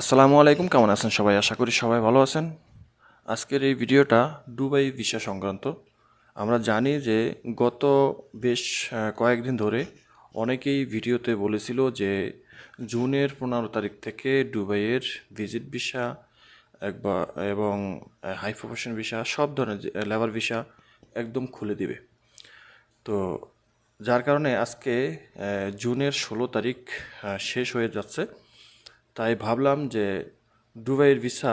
আসসালামু আলাইকুম, কেমন আছেন সবাই? আশা করি সবাই ভালো আছেন। আজকের এই ভিডিওটা দুবাই ভিসা সংক্রান্ত। আমরা জানি যে গত বেশ কয়েকদিন ধরে অনেকেই ভিডিওতে বলেছিল যে জুনের পনেরো তারিখ থেকে দুবাইয়ের ভিজিট ভিসা একবার এবং হাই প্রফেশন ভিসা, সব ধরনের লেবার ভিসা একদম খুলে দিবে। তো যার কারণে আজকে জুনের ষোলো তারিখ শেষ হয়ে যাচ্ছে। তাই ভাবলাম যে দুবাইয়ের ভিসা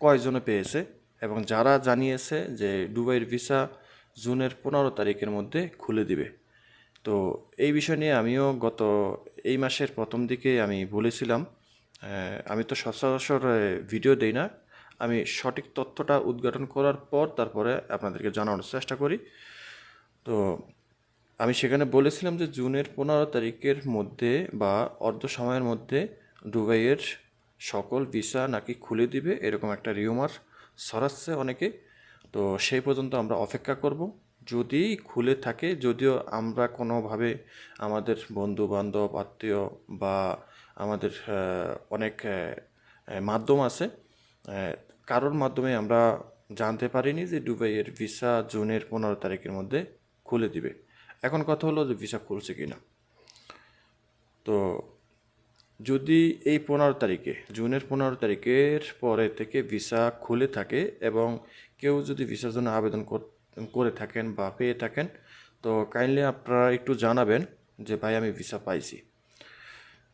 কয়জনে পেয়েছে এবং যারা জানিয়েছে যে দুবাইয়ের ভিসা জুনের পনেরো তারিখের মধ্যে খুলে দিবে। তো এই বিষয় নিয়ে আমিও গত এই মাসের প্রথম দিকে আমি বলেছিলাম আমি তো সচরাচর ভিডিও দেই না। আমি সঠিক তথ্যটা উদ্ঘাটন করার পর তারপরে আপনাদেরকে জানানোর চেষ্টা করি। তো আমি সেখানে বলেছিলাম যে জুনের পনেরো তারিখের মধ্যে বা অর্ধ সময়ের মধ্যে দুবাইয়ের সকল ভিসা নাকি খুলে দিবে এরকম একটা রিউমার সরাচ্ছে অনেকে। তো সেই পর্যন্ত আমরা অপেক্ষা করব। যদি খুলে থাকে, যদিও আমরা কোনোভাবে আমাদের বন্ধু বান্ধব আত্মীয় বা আমাদের অনেক মাধ্যম আছে কারোর মাধ্যমে আমরা জানতে পারিনি যে দুবাইয়ের ভিসা জুনের পনেরো তারিখের মধ্যে খুলে দিবে। এখন কথা হলো যে ভিসা খুলছে কি না তো যদি এই পনেরো তারিখে, জুনের পনেরো তারিখের পরে থেকে ভিসা খুলে থাকে এবং কেউ যদি ভিসার জন্য আবেদন করে থাকেন বা পেয়ে থাকেন, তো কাইন্ডলি আপনারা একটু জানাবেন যে, ভাই, আমি ভিসা পাইছি।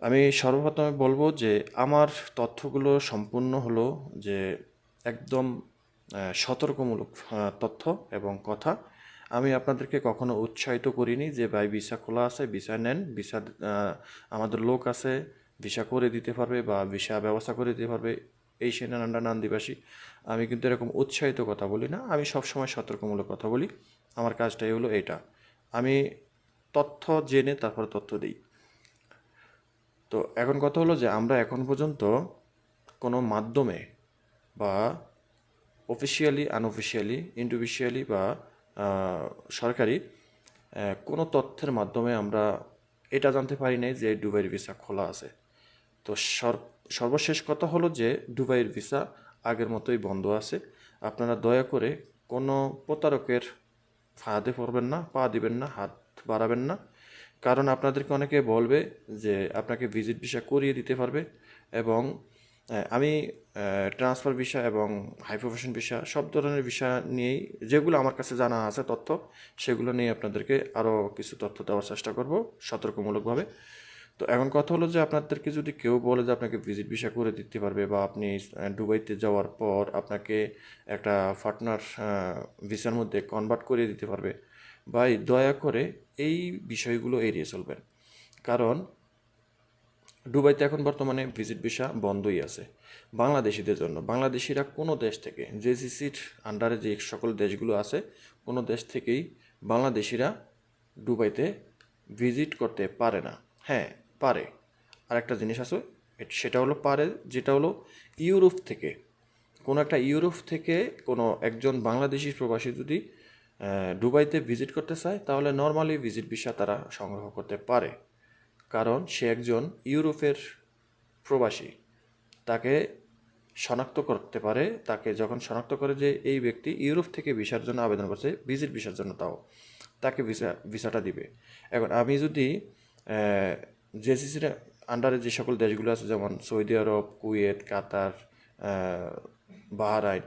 আমি সর্বপ্রথমে বলব যে, আমার তথ্যগুলো সম্পূর্ণ হলো যে, একদম সতর্কমূলক তথ্য এবং কথা। আমি আপনাদেরকে কখনো উৎসাহিত করিনি যে, ভাই, ভিসা খোলা আছে, ভিসা নেন। ভিসা আমাদের লোক আছে ভিসা করে দিতে পারবে বা ভিসা ব্যবস্থা করে দিতে পারবে, এই সে নানান নান দিবাসী আমি কিন্তু এরকম উৎসাহিত কথা বলি না, আমি সবসময় সতর্কমূলক কথা বলি। আমার কাজটাই হলো এটা। আমি তথ্য জেনে তারপর তথ্য দিই। তো এখন কথা হলো যে আমরা এখন পর্যন্ত কোনো মাধ্যমে বা অফিসিয়ালি আনঅফিসিয়ালি ইন্ডিভিজুয়ালি বা সরকারি কোনো তথ্যের মাধ্যমে আমরা এটা জানতে পারি নাই যে দুবাইয়ের ভিসা খোলা আছে। তো সর- সর্বশেষ কথা হলো যে দুবাইয়ের ভিসা আগের মতোই বন্ধ আছে। আপনারা দয়া করে কোনো প্রতারকের ফাঁদে পড়বেন না, পা দিবেন না, হাত বাড়াবেন না। কারণ আপনাদেরকে অনেকে বলবে যে আপনাকে ভিজিট ভিসা করিয়ে দিতে পারবে এবং আমি ট্রান্সফার ভিসা এবং হাই প্রফেশন ভিসা সব ধরনের ভিসা নিয়েই যেগুলো আমার কাছে জানা আছে তথ্য, সেগুলো নিয়ে আপনাদেরকে আরও কিছু তথ্য দেওয়ার চেষ্টা করব সতর্কমূলকভাবে। তো এখন কথা হলো যে আপনাদেরকে যদি কেউ বলে যে আপনাকে ভিজিট ভিসা করে দিতে পারবে বা আপনি দুবাইতে যাওয়ার পর আপনাকে একটা পার্টনার ভিসার মধ্যে কনভার্ট করে দিতে পারবে, ভাই দয়া করে এই বিষয়গুলো এড়িয়ে চলবেন। কারণ দুবাইতে এখন বর্তমানে ভিজিট ভিসা বন্ধই আছে বাংলাদেশিদের জন্য। বাংলাদেশিরা কোনো দেশ থেকে জেসিসির আন্ডারে যে সকল দেশগুলো আছে, কোনো দেশ থেকেই বাংলাদেশিরা দুবাইতে ভিজিট করতে পারে না। হ্যাঁ পারে। আর একটা জিনিস আছে সেটা হলো পারে, যেটা হলো ইউরোপ থেকে। কোনো একটা ইউরোপ থেকে কোনো একজন বাংলাদেশি প্রবাসী যদি দুবাইতে ভিজিট করতে চায়, তাহলে নর্মালি ভিজিট ভিসা তারা সংগ্রহ করতে পারে। কারণ সে একজন ইউরোপের প্রবাসী। তাকে শনাক্ত করতে পারে, তাকে যখন শনাক্ত করে যে এই ব্যক্তি ইউরোপ থেকে ভিসার জন্য আবেদন করছে, ভিজিট ভিসার জন্য তাও, তাকে ভিসা, ভিসাটা দিবে। এখন আমি যদি জেসিসির আন্ডারে যে সকল দেশগুলো আছে, যেমন Saudi Arab, Kuwait, Qatar Bahrain,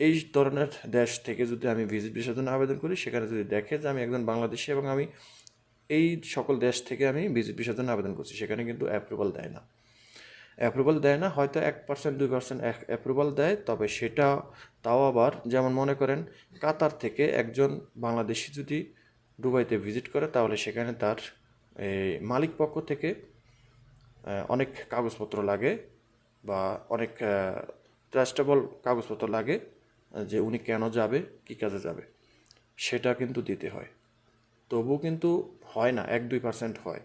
এই ধরনের দেশ থেকে যদি আমি ভিজিট ভিসার জন্য আবেদন করি, সেখানে যদি দেখে যে আমি একজন বাংলাদেশি এবং আমি এই সকল দেশ থেকে আমি ভিজিট ভিসার জন্য আবেদন করছি, সেখানে কিন্তু অ্যাপ্রুভাল দেয় না। অ্যাপ্রুভাল দেয় না, হয়তো এক পার্সেন্ট দুই পার্সেন্ট অ্যাপ্রুভাল দেয়, তবে সেটা তাও আবার যেমন মনে করেন, কাতার থেকে একজন বাংলাদেশি যদি দুবাইতে ভিজিট করে, তাহলে সেখানে তার মালিক পক্ষ থেকে অনেক কাগজপত্র লাগে বা অনেক ট্রাস্টেবল কাগজপত্র লাগে যে উনি কেন যাবে, কী কাজে যাবে। সেটা কিন্তু দিতে হয়। তবু কিন্তু হয় না, এক দুই পার্সেন্ট হয়।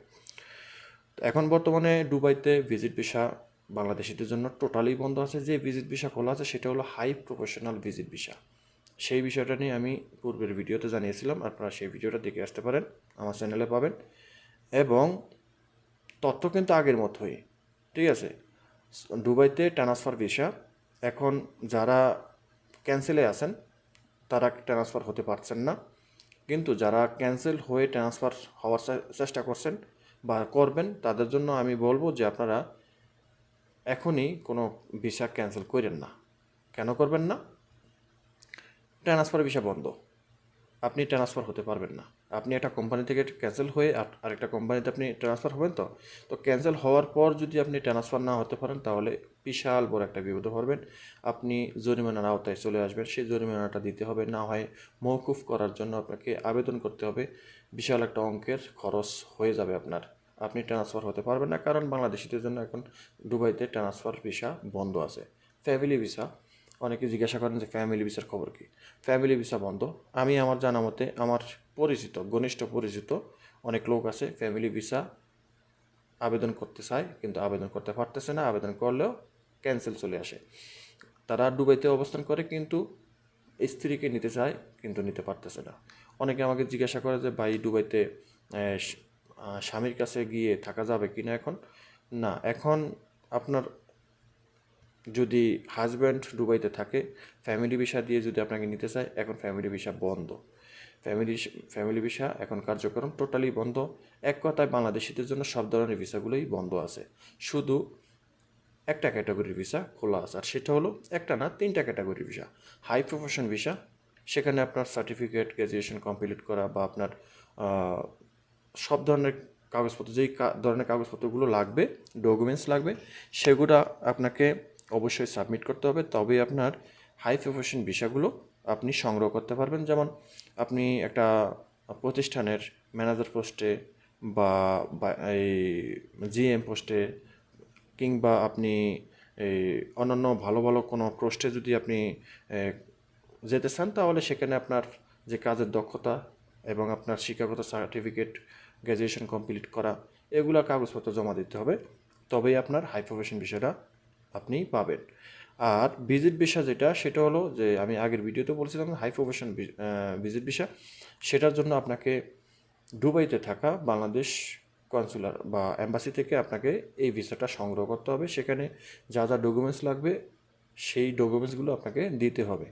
তো এখন বর্তমানে দুবাইতে ভিজিট ভিসা বাংলাদেশিদের জন্য টোটালি বন্ধ আছে। যে ভিজিট ভিসা খোলা আছে, সেটা হলো হাই প্রফেশনাল ভিজিট ভিসা সেই বিষয়টা নিয়ে আমি পূর্বের ভিডিওতে জানিয়েছিলাম, আপনারা সেই ভিডিওটা দেখে আসতে পারেন, আমার চ্যানেলে পাবেন। এবং তথ্য কিন্তু আগের মতোই, ঠিক আছে? দুবাইতে ট্রান্সফার ভিসা এখন যারা ক্যান্সেলে আছেন, তারা ট্রান্সফার হতে পারছেন না। কিন্তু যারা ক্যান্সেল হয়ে ট্রান্সফার হওয়ার চেষ্টা করছেন বা করবেন, তাদের জন্য আমি বলব যে আপনারা এখনই কোনো ভিসা ক্যান্সেল করেন না। কেন করবেন না? ট্রান্সফার ভিসা বন্ধ। আপনি ট্রান্সফার হতে পারবেন না। আপনি একটা কোম্পানি থেকে ক্যান্সেল হয়ে আর- আরেকটা কোম্পানিতে আপনি ট্রান্সফার হবেন তো? তো ক্যান্সেল হওয়ার পর যদি আপনি ট্রান্সফার না হতে পারেন, তাহলে বিশাল বড় একটা বিপদে পড়বেন। আপনি জরিমানার আওতায় চলে আসবেন। সেই জরিমানাটা দিতে হবে। না হয় মৌকুফ করার জন্য আপনাকে আবেদন করতে হবে। বিশাল একটা অঙ্কের খরচ হয়ে যাবে আপনার। আপনি ট্রান্সফার হতে পারবেন না। কারণ বাংলাদেশিদের জন্য এখন দুবাইতে ট্রান্সফার ভিসা বন্ধ আছে। ফ্যামিলি ভিসা অনেকে জিজ্ঞাসা করেন যে ফ্যামিলি ভিসার খবর কি? ফ্যামিলি ভিসা বন্ধ। আমি আমার জানা মতে আমার পরিচিত ঘনিষ্ঠ পরিচিত অনেক লোক আছে ফ্যামিলি ভিসা আবেদন করতে চায় কিন্তু আবেদন করতে পারতেছে না। আবেদন করলেও ক্যান্সেল চলে আসে। তারা দুবাইতে অবস্থান করে কিন্তু স্ত্রীকে নিতে চায় কিন্তু নিতে পারতেছে না। অনেকে আমাকে জিজ্ঞাসা করে যে ভাই আহ, স্বামীর কাছে গিয়ে থাকা যাবে কি না এখন? না এখন আপনার যদি হাজব্যান্ড দুবাইতে থাকে ফ্যামিলি ভিসা দিয়ে যদি আপনাকে নিতে চায়, এখন ফ্যামিলি ভিসা বন্ধ। ফ্যামিলি ফ্যামিলি ভিসা এখন কার্যক্রম টোটালি বন্ধ। এক কথায় বাংলাদেশিদের জন্য সব ধরনের ভিসাগুলোই বন্ধ আছে। শুধু একটা ক্যাটাগরির ভিসা খোলা আছে, আর সেটা হলো একটা না, তিনটা ক্যাটাগরির ভিসা হাই প্রফেশন ভিসা সেখানে আপনার সার্টিফিকেট গ্র্যাজুয়েশন কমপ্লিট করা বা আপনার সব ধরনের কাগজপত্র, যেই ধরনের কাগজপত্রগুলো লাগবে ডকুমেন্টস লাগবে, সেগুলো আপনাকে অবশ্যই সাবমিট করতে হবে। তবে আপনার হাই প্রফেশন ভিসাগুলো আপনি সংগ্রহ করতে পারবেন। যেমন আপনি একটা প্রতিষ্ঠানের ম্যানেজার পোস্টে বা এই জিএম পোস্টে কিংবা আপনি এই অন্যান্য ভালো ভালো কোনো পোস্টে যদি আপনি যেতে চান, তাহলে সেখানে আপনার যে কাজের দক্ষতা এবং আপনার শিক্ষাগত সার্টিফিকেট গ্র্যাজুয়েশন কমপ্লিট করা, এগুলা কাগজপত্র জমা দিতে হবে। তবেই আপনার হাই প্রফেশন বিষয়টা আপনি পাবেন। আর ভিজিট ভিসা যেটা, সেটা হলো যে আমি আগের ভিডিওতে বলছিলাম হাই প্রফেশন ভিজিট ভিসা সেটার জন্য আপনাকে দুবাইতে থাকা বাংলাদেশ কনসুলার বা অ্যাম্বাসি থেকে আপনাকে এই ভিসাটা সংগ্রহ করতে হবে। সেখানে যা যা ডকুমেন্টস লাগবে, সেই ডকুমেন্টসগুলো আপনাকে দিতে হবে।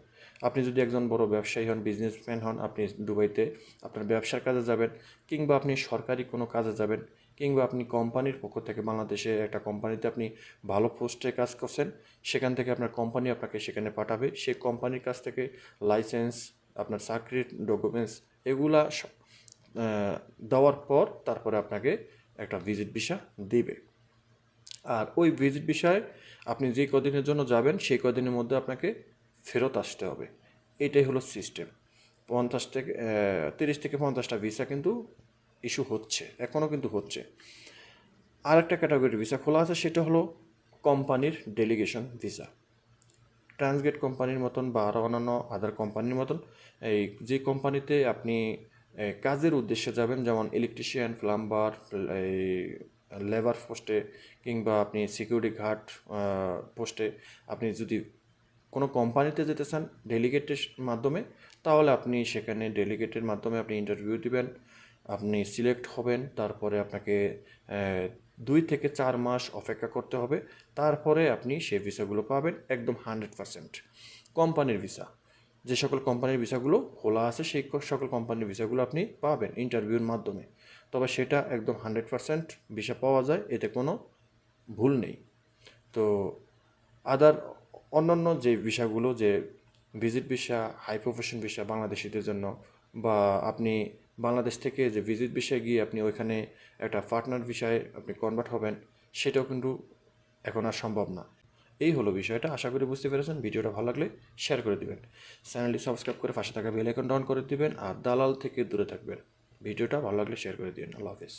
আপনি যদি একজন বড় ব্যবসায়ী হন বিজনেসম্যান হন, আপনি দুবাইতে আপনার ব্যবসার কাজে যাবেন কিংবা আপনি সরকারি কোনো কাজে যাবেন কিংবা আপনি কোম্পানির পক্ষ থেকে বাংলাদেশে একটা কোম্পানিতে আপনি ভালো পোস্টে কাজ করছেন, সেখান থেকে আপনার কোম্পানি আপনাকে সেখানে পাঠাবে। সেই কোম্পানির কাছ থেকে লাইসেন্স আপনার চাকরির ডকুমেন্টস এগুলা দেওয়ার পর তারপরে আপনাকে একটা ভিজিট ভিসা দিবে। আর ওই ভিজিট বিষয়ে আপনি যে কদিনের জন্য যাবেন, সেই কদিনের মধ্যে আপনাকে ফেরত আসতে হবে। এটাই হলো সিস্টেম পঞ্চাশ থেকে তিরিশ থেকে পঞ্চাশটা ভিসা কিন্তু ইস্যু হচ্ছে এখনও কিন্তু হচ্ছে। আর একটা ক্যাটাগরি ভিসা খোলা আছে, সেটা হলো কোম্পানির ডেলিগেশন ভিসা ট্রান্সগেট কোম্পানির মতন বা আরও অন্যান্য আদার কোম্পানির মতন, এই যে কোম্পানিতে আপনি কাজের উদ্দেশ্যে যাবেন, যেমন ইলেকট্রিশিয়ান প্লাম্বার এই লেবার পোস্টে কিংবা আপনি সিকিউরিটি গার্ড পোস্টে আপনি যদি কোনো কোম্পানিতে যেতে চান ডেলিগেটের মাধ্যমে, তাহলে আপনি সেখানে ডেলিগেটের মাধ্যমে আপনি ইন্টারভিউ দিবেন, আপনি সিলেক্ট হবেন, তারপরে আপনাকে দুই থেকে চার মাস অপেক্ষা করতে হবে, তারপরে আপনি সেই ভিসাগুলো পাবেন একদম হান্ড্রেড পারসেন্ট কোম্পানির ভিসা, যে সকল কোম্পানির ভিসাগুলো খোলা আছে, সেই সকল কোম্পানির ভিসাগুলো আপনি পাবেন ইন্টারভিউর মাধ্যমে। তবে সেটা একদম হান্ড্রেড পারসেন্ট ভিসা পাওয়া যায়, এতে কোনো ভুল নেই। তো আদার অন্যান্য যে ভিসাগুলো যে visit visa high profession visa বাংলাদেশিদের জন্য, বা আপনি বাংলাদেশ থেকে যে ভিজিট ভিসায় গিয়ে আপনি ওইখানে একটা পার্টনার ভিসায় আপনি কনভার্ট হবেন, সেটাও কিন্তু এখন আর সম্ভব না। এই হলো বিষয়টা, আশা করি বুঝতে পেরেছেন। ভিডিওটা ভালো লাগলে শেয়ার করে দিবেন। চ্যানেলটি সাবস্ক্রাইব করে পাশে থাকা বেল আইকন ডাউন করে দিবেন, আর দালাল থেকে দূরে থাকবেন। ভিডিওটা ভালো লাগলে শেয়ার করে দিবেন। আল্লাহ হাফিজ।